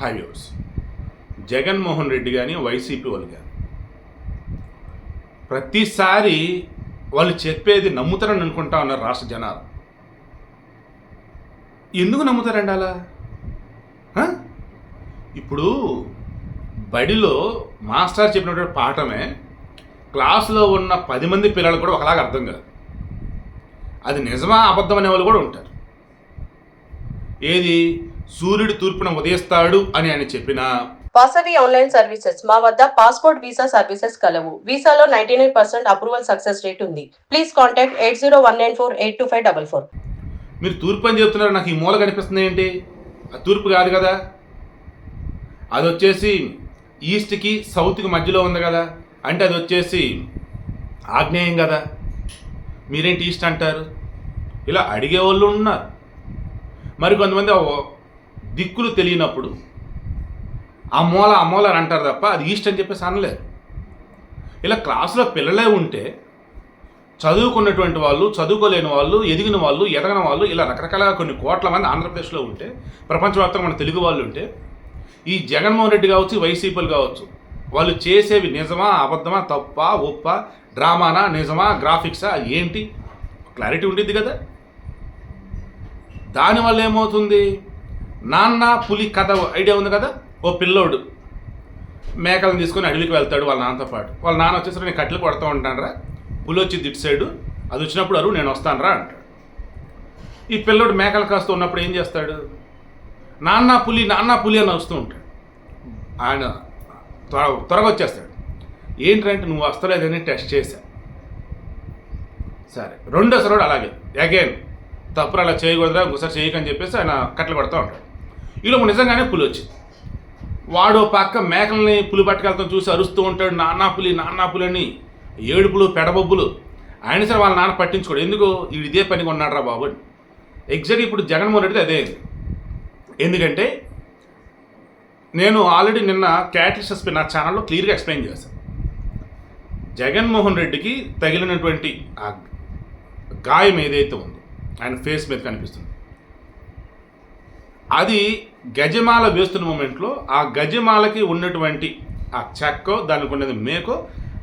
Highways. Jaganmohan Reddy కానీ YCP వాళ్ళు కానీ ప్రతిసారి వాళ్ళు చెప్పేది నమ్ముతారని అనుకుంటా ఉన్నారు రాష్ట్ర జనాలు. ఎందుకు నమ్ముతారండి అలా? ఇప్పుడు బడిలో మాస్టర్ చెప్పినటువంటి పాఠమే క్లాసులో ఉన్న పది మంది పిల్లలు కూడా ఒకలాగా అర్థం కాదు. అది నిజమా అబద్ధం అనే వాళ్ళు కూడా ఉంటారు. ఏది? సూర్యుడు తూర్పున ఉదయిస్తాడు అని ఆయన చెప్పినా. Vasavi online services. మా వద్ద పాస్పోర్ట్ వీసా సర్వీసెస్ కలవు. వీసాలో ninety nine percent approval success rate ఉంది. Please contact eight zero one nine four eight two five double four. మీరు తూర్పు అని చెప్తున్నారు నాకు ఈ మూల కనిపిస్తుంది ఏంటి? ఆ తూర్పు కాదు కదా? అది వచ్చేసి ఈస్ట్కి సౌత్కి మధ్యలో ఉంది కదా? అంటే అది వచ్చేసి ఆగ్నేయం కదా? మీరేంటి ఈస్ట్ అంటారు? ఇలా అడిగే వాళ్ళు ఉన్నారు. మరి కొంతమంది దిక్కులు తెలియనప్పుడు ఆ మూల ఆ మూల అని అంటారు తప్ప అది ఈస్ట్ అని చెప్పేసి అనలేదు. ఇలా క్లాసులో పిల్లలే ఉంటే చదువుకున్నటువంటి వాళ్ళు చదువుకోలేని వాళ్ళు ఎదిగిన వాళ్ళు ఎదగని వాళ్ళు ఇలా రకరకాల కొన్ని కోట్ల మంది ఆంధ్రప్రదేశ్లో ఉంటే ప్రపంచవ్యాప్తంగా మన తెలుగు వాళ్ళు ఉంటే ఈ జగన్మోహన్ రెడ్డి కావచ్చు వైసీపీలు కావచ్చు వాళ్ళు చేసేవి నిజమా అబద్ధమా తప్ప ఒప్ప డ్రామానా నిజమా గ్రాఫిక్సా ఏంటి? క్లారిటీ ఉండిద్ది కదా. దానివల్ల ఏమవుతుంది? నాన్న పులి కథ ఐడియా ఉంది కదా? ఓ పిల్లోడు మేకలను తీసుకొని అడవికి వెళ్తాడు వాళ్ళ నాన్నతో పాటు. వాళ్ళ నాన్న వచ్చేసరికి నేను కట్టెలు కొడతా ఉంటానరా. పులి వచ్చి ఇటు సైడు అది వచ్చినప్పుడు అరువు నేను వస్తానరా అంటాడు. ఈ పిల్లోడు మేకలు కాస్తూ ఉన్నప్పుడు ఏం చేస్తాడు? నాన్న పులి నాన్న పులి అని వస్తూ ఉంటాడు. ఆయన త్వర త్వరగా వచ్చేస్తాడు. ఏంటంటే నువ్వు వస్తలేదని టెస్ట్ చేశా. సరే రెండోసారి కూడా అలాగే. అగైన్ తప్పుడు అలా చేయకూడదురా ఒకసారి చేయకని చెప్పేసి ఆయన కట్టలు పడుతూ ఉంటాడు. ఈలోపు నిజంగానే పులి వచ్చింది వాడు పక్క మేకల్ని పులి పట్టుకెళ్తాం చూసి అరుస్తూ ఉంటాడు నాన్న పులి నాన్నా పులి అని ఏడుపులు పెడబొబ్బులు. ఆయన సరే వాళ్ళ నాన్న పట్టించుకోడు. ఎందుకు వీడు ఇదే పని కొన్నాడు రా బాబు అని. ఎగ్జాక్ట్ ఇప్పుడు జగన్మోహన్ రెడ్డి అదే ఎందుకంటే నేను ఆల్రెడీ నిన్న క్యాటిలిసస్ నా ఛానల్లో క్లియర్గా ఎక్స్ప్లెయిన్ చేశాను. జగన్మోహన్ రెడ్డికి తగిలినటువంటి ఆ గాయం ఏదైతే ఉందో ఆయన ఫేస్ మీద కనిపిస్తుంది. అది గజమాల వేస్తున్న మూమెంట్లో ఆ గజమాలకి ఉన్నటువంటి ఆ చెక్కో దానికి ఉన్నది మేకో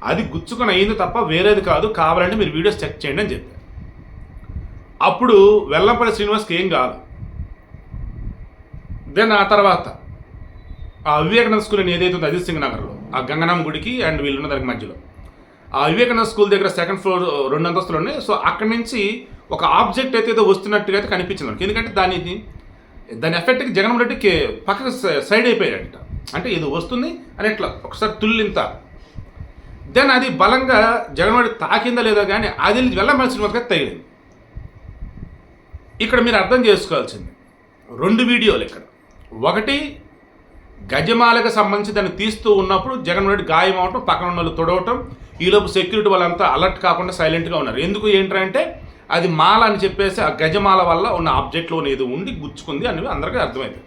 అది గుచ్చుకొని అయింది తప్ప వేరేది కాదు. కావాలంటే మీరు వీడియోస్ చెక్ చేయండి అని చెప్పారు. అప్పుడు వెల్లంపల్లి శ్రీనివాస్కి ఏం కాదు. దెన్ ఆ తర్వాత ఆ వివేకానంద స్కూల్ అని ఏదైతే ఉందో అజిత్ సింగ్ నగర్లో ఆ గంగనామ గుడికి అండ్ వీళ్ళున్న దానికి మధ్యలో. ఆ వివేకానంద స్కూల్ దగ్గర సెకండ్ ఫ్లోర్ రెండు అంతస్తులు ఉన్నాయి. సో అక్కడి నుంచి ఒక ఆబ్జెక్ట్ అయితే ఏదో వస్తున్నట్టుగా అయితే కనిపించింది మనకి. ఎందుకంటే దాని దాని ఎఫెక్ట్కి జగన్మోహన్ రెడ్డికి పక్కకు సైడ్ అయిపోయాడంట. అంటే ఇది వస్తుంది అని ఇట్లా ఒకసారి తుల్లింత దెన్ అది బలంగా జగన్మోహన్ రెడ్డి తాకిందా లేదా కానీ అది వెళ్ళమని సినిమాకి తగిలింది. ఇక్కడ మీరు అర్థం చేసుకోవాల్సింది. రెండు వీడియోలు ఇక్కడ. ఒకటి గజమాలకు సంబంధించి దాన్ని తీస్తూ ఉన్నప్పుడు జగన్మోహన్ రెడ్డి గాయం అవటం పక్కన ఉన్న వాళ్ళు తొడవటం ఈలోపు సెక్యూరిటీ వాళ్ళంతా అలర్ట్ కాకుండా సైలెంట్గా ఉన్నారు. ఎందుకు ఏంటంటే అది మాల అని చెప్పేసి ఆ గజమాల వల్ల ఉన్న ఆబ్జెక్ట్లో ఏదో ఉండి గుచ్చుకుంది అని అందరికీ అర్థమైంది.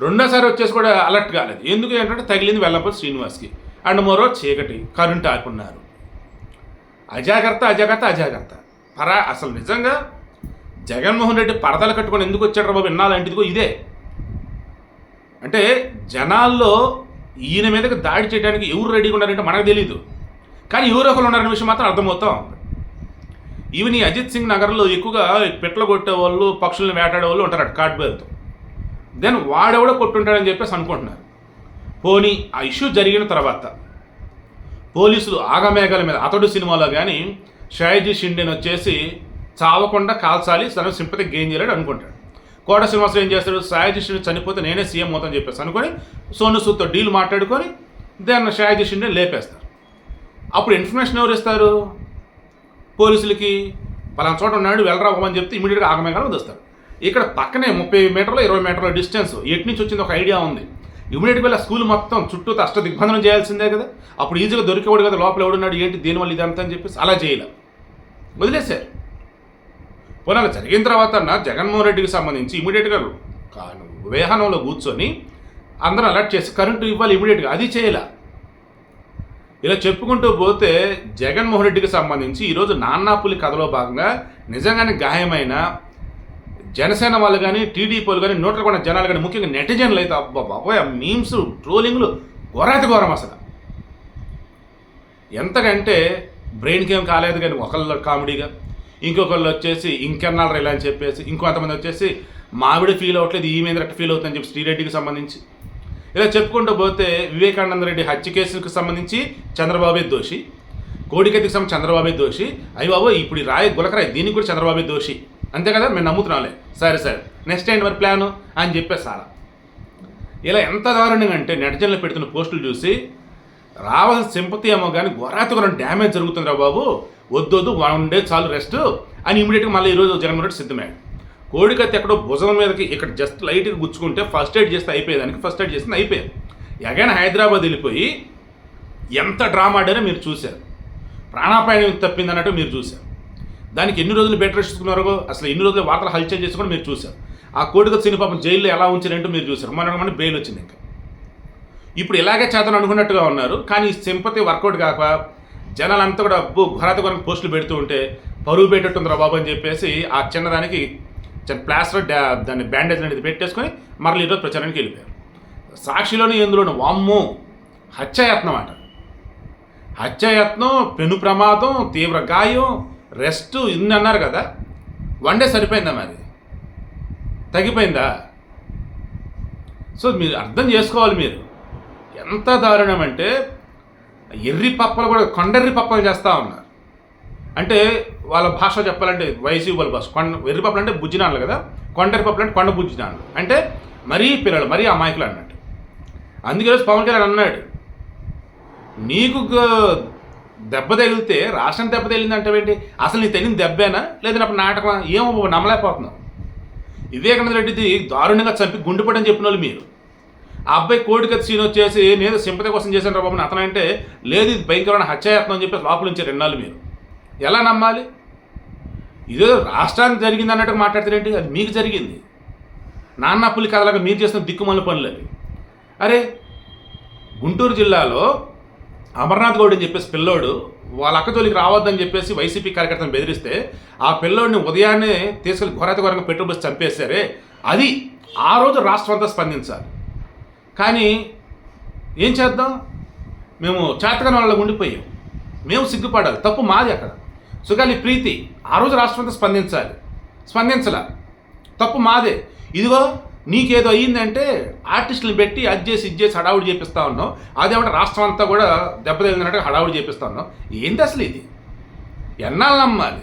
రెండోసారి వచ్చేసి కూడా అలర్ట్ కాలేదు. ఎందుకు ఏంటంటే తగిలింది వెళ్ళపల్లి శ్రీనివాస్కి. అండ్ మరో చీకటి కరెంట్ ఆకున్నారు అజాగ్రత్త అజాగ్రత్త అజాగ్రత్త. పరా అసలు నిజంగా జగన్మోహన్ రెడ్డి పరదలు కట్టుకొని ఎందుకు వచ్చాడు బాబు? విన్నాలంటిదిగో ఇదే. అంటే జనాల్లో ఈయన మీదకి దాడి చేయడానికి ఎవరు రెడీగా ఉన్నారంటే మనకు తెలియదు కానీ ఎవరు ఒకరు ఉన్నారనే విషయం మాత్రం అర్థమవుతా ఉంది. ఈవెన్ ఈ అజిత్ సింగ్ నగర్లో ఎక్కువగా పిట్టలు కొట్టే వాళ్ళు పక్షులను వేటాడే వాళ్ళు ఉంటారు అటు కార్డ్బేర్తో దెన్ వాడెవడో కొట్టుంటాడని చెప్పేసి అనుకుంటున్నారు. పోనీ ఆ ఇష్యూ జరిగిన తర్వాత పోలీసులు ఆగమేఘాల మీద అతడు సినిమాలో కానీ షాయిజీ షిండేని వచ్చేసి చావకుండా కాల్చాలి తన సింపతి గెయిన్ చేయలేడు అనుకుంటాడు. కోట శ్రీనివాసరావు ఏం చేస్తాడు? షాయిజీ షిండే చనిపోతే నేనే సీఎం అవుతాను చెప్పేసి అనుకొని సోను సూద్తో డీల్ మాట్లాడుకొని దాన్ని షాయిజీ షిండే లేపేస్తారు. అప్పుడు ఇన్ఫర్మేషన్ ఎవరు ఇస్తారు? పోలీసులకి పలానా చోట ఉన్నాడు వెళ్ళరా అని చెప్తే ఇమీడియట్గా ఆగమేఘాలు వస్తారు ఇక్కడ పక్కనే ముప్పై మీటర్లు ఇరవై మీటర్ల డిస్టెన్స్ ఎటు నుంచి వచ్చింది ఒక ఐడియా ఉంది. ఇమీడియట్గా వెళ్ళి స్కూల్ మొత్తం చుట్టూ అష్ట దిగ్బంధనం చేయాల్సిందే కదా. అప్పుడు ఈజీగా దొరికేవాడు కదా లోపల ఎవడున్నాడు ఏంటి దీనివల్ల ఇదంతా అని చెప్పేసి అలా చేయలే. వదిలేశారు. పోనీ అలా జరిగిన తర్వాత నా జగన్మోహన్ రెడ్డికి సంబంధించి ఇమీడియట్గా వేహనంలో కూర్చొని అందరూ అలర్ట్ చేసి కరెంటు ఇవ్వాలి ఇమీడియట్గా అది చేయలే. ఇలా చెప్పుకుంటూ పోతే జగన్మోహన్ రెడ్డికి సంబంధించి ఈరోజు నాన్నాపులి కథలో భాగంగా నిజంగానే గాయమైన జనసేన వాళ్ళు కానీ టీడీపీ వాళ్ళు కానీ నోట్ల కొన్న జనాలు కానీ ముఖ్యంగా నెటిజన్లు అయితే అబ్బాబాబోయ్ ఆ మీమ్స్ ట్రోలింగ్లు ఘోరాతి ఘోరం అసలు. ఎంతకంటే బ్రెయిన్కి ఏం కాలేదు కానీ ఒకళ్ళు కామెడీగా ఇంకొకళ్ళు వచ్చేసి ఇంకెన్నాళ్ళు ఇలా అని చెప్పేసి ఇంకొంతమంది వచ్చేసి మావిడ ఫీల్ అవ్వట్లేదు ఈ మీద ఫీల్ అవుతుందని చెప్పి శ్రీరెడ్డికి సంబంధించి. ఇలా చెప్పుకుంటూ పోతే వివేకానంద రెడ్డి హత్య కేసుకు సంబంధించి చంద్రబాబే దోషి కోడికత్తికి సంబంధించి చంద్రబాబే దోషి. అయ్యి బాబు ఇప్పుడు రాయ రాయి గులకరాయి దీనికి కూడా చంద్రబాబే దోషి. అంతే కదా? మేము నమ్ముతున్నాంలే. సరే సరే. నెక్స్ట్ ఏంటి మరి ప్లాను? అని చెప్పేసి సార్ ఇలా ఎంత దారుణంగా అంటే నెటిజన్లు పెడుతున్న పోస్టులు చూసి రావాల్సిన సింపతి ఏమో కానీ ఘోరాతఘోరం డ్యామేజ్ జరుగుతుందిరా బాబు. వద్దు వద్దు వన్ డే చాలు రెస్ట్ అని ఇమీడియట్గా మళ్ళీ ఈరోజు జగన్మోహన్ రెడ్డి సిద్ధమయ్యాడు. కోడికత్తి ఎక్కడో భుజం మీదకి ఇక్కడ జస్ట్ లైట్గా గుచ్చుకుంటే ఫస్ట్ ఎయిడ్ చేస్తే అయిపోయేదానికి ఫస్ట్ ఎయిడ్ చేస్తే అయిపోయేది ఎగైనా హైదరాబాద్ వెళ్ళిపోయి ఎంత డ్రామా ఆడారో మీరు చూశారు. ప్రాణాపాయం తప్పింది అన్నట్టు మీరు చూశారు. దానికి ఎన్ని రోజులు బెడ్ రెస్ట్ తీసుకున్నారో అసలు ఎన్ని రోజులు వార్తలు హల్చల్ చేసుకుని మీరు చూశారు. ఆ కోడికత్తి సిని పాపం జైల్లో ఎలా ఉంచారంటూ మీరు చూశారు. మన మన బెయిల్ వచ్చింది ఇంకా. ఇప్పుడు ఇలాగే చేతను అనుకున్నట్టుగా ఉన్నారు కానీ సింపతి వర్కౌట్ కాక జనాలంతా కూడా అబ్బో ఘోరాత కొరకు పోస్టులు పెడుతూ ఉంటే పరువు పెట్టేట్టుందిరా బాబు అని చెప్పేసి ఆ చిన్నదానికి ప్లాస్టర్ డా దాన్ని బ్యాండేజ్ అనేది పెట్టేసుకొని మరల ఈరోజు ప్రచారానికి వెళ్ళిపోయారు. సాక్షిలోని ఎందులోను వామ్ము! హత్యాయత్నం అంట. హత్యాయత్నం పెను ప్రమాదం తీవ్ర గాయం రెస్ట్ ఇన్ని అన్నారు కదా. వన్ డే సరిపోయిందా మరి? తగ్గిపోయిందా? సో మీరు అర్థం చేసుకోవాలి మీరు. ఎంత దారుణం అంటే ఎర్రి పప్పలు కూడా కొండెర్రి పప్పలు చేస్తూ ఉన్నారు. అంటే వాళ్ళ భాష చెప్పాలంటే వయసు వాళ్ళ భాష. కొండ వెర్రి పప్పులు అంటే బుజ్జినాన్లు కదా? కొండరి పప్పులు అంటే కొండ బుజ్జినాన్లు అంటే మరీ పిల్లలు మరీ అమాయకులు అన్నట్టు. అందుకే రోజు పవన్ కళ్యాణ్ అన్నాడు నీకు దెబ్బ తగిలితే రాష్ట్రం దెబ్బ తగిలింది అంటే ఏంటి? అసలు నీకు తగిలిన దెబ్బేనా? లేదా అప్పుడు నాటకమా? ఏమో నమ్మలేకపోతున్నావు. వివేకానంద రెడ్డిది దారుణంగా చంపి గుండెపడని చెప్పిన వాళ్ళు మీరు. ఆ అబ్బాయి కోడికత్ సీన్ వచ్చేసి నేను సింపతి కోసం చేశాను రా బాబు అని అతను అంటే లేదు ఇది భయంకరమైన హత్యాయత్నం అని చెప్పేసి లోపల నుంచి రెండు మీరు. ఎలా నమ్మాలి? ఇదేదో రాష్ట్రానికి జరిగింది అన్నట్టు మాట్లాడుతారేంటి అది మీకు జరిగింది. నాన్న పులి కదలక మీరు చేసిన దిక్కుమల్ల పనులు అవి. అరే గుంటూరు జిల్లాలో అమర్నాథ్ గౌడ్ అని చెప్పేసి పిల్లోడు వాళ్ళ అక్కతోలికి రావద్దని చెప్పేసి వైసీపీ కార్యకర్తను బెదిరిస్తే ఆ పిల్లోడిని ఉదయాన్నే తీసుకెళ్ళి ఘోరత ఘోరంగా పెట్రోల్ బస్ చంపేశారే. అది ఆ రోజు రాష్ట్రం అంతా స్పందించాలి. కానీ ఏం చేద్దాం? మేము చేతకాని వాళ్ళ ఉండిపోయాం మేము సిగ్గుపడాలి. తప్పు మాది అక్కడ. సుగాలి ప్రీతి ఆ రోజు రాష్ట్రమంతా స్పందించాలి. స్పందించలా. తప్పు మాదే. ఇదిగో నీకేదో అయ్యిందంటే ఆర్టిస్టులు పెట్టి అది చేసి ఇది చేసి హడావుడి చేపిస్తా ఉన్నావు. అదేమంటే రాష్ట్రం అంతా కూడా దెబ్బతిన్నట్టుగా హడావుడి చేపిస్తా ఉన్నావు. ఏంటి అసలు ఇది? ఎన్నాళ్ళు నమ్మాలి?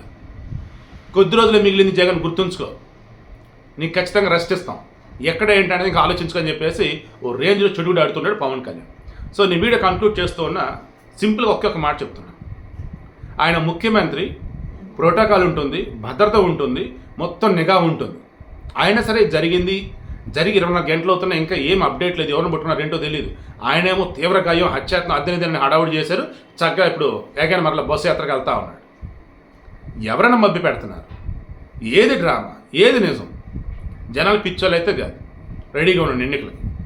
కొద్ది రోజులు మిగిలింది జగన్ గుర్తుంచుకో. నీకు ఖచ్చితంగా రెస్ట్ ఇస్తాం. ఎక్కడ ఏంటనేది ఇంకా ఆలోచించుకొని చెప్పేసి ఓ రేంజ్లో చెడుగుడు ఆడుతున్నాడు పవన్ కళ్యాణ్. సో నేను వీడియో కంక్లూడ్ చేస్తూ ఉన్న సింపుల్గా ఒకే ఒక మాట చెప్తున్నా. ఆయన ముఖ్యమంత్రి ప్రోటోకాల్ ఉంటుంది భద్రత ఉంటుంది మొత్తం నిఘా ఉంటుంది. అయినా సరే జరిగింది జరిగి ఇరవై నాలుగు గంటలు అవుతున్నా ఇంకా ఏం అప్డేట్ లేదు ఎవరిని పట్టుకున్నారు ఏంటో తెలియదు ఆయనేమో తీవ్ర గాయం హత్యాత్మ అద్దెనిదని హడావుడి చేశారు చక్కగా ఇప్పుడు ఏకైనా మరల బస్సు యాత్రకు వెళ్తా ఉన్నాడు. ఎవరైనా మబ్బి పెడుతున్నారు. ఏది డ్రామా? ఏది నిజం? జనాలు పిచ్చోళ్ళు అయితే కాదు. రెడీగా ఉండండి ఎన్నికలకి.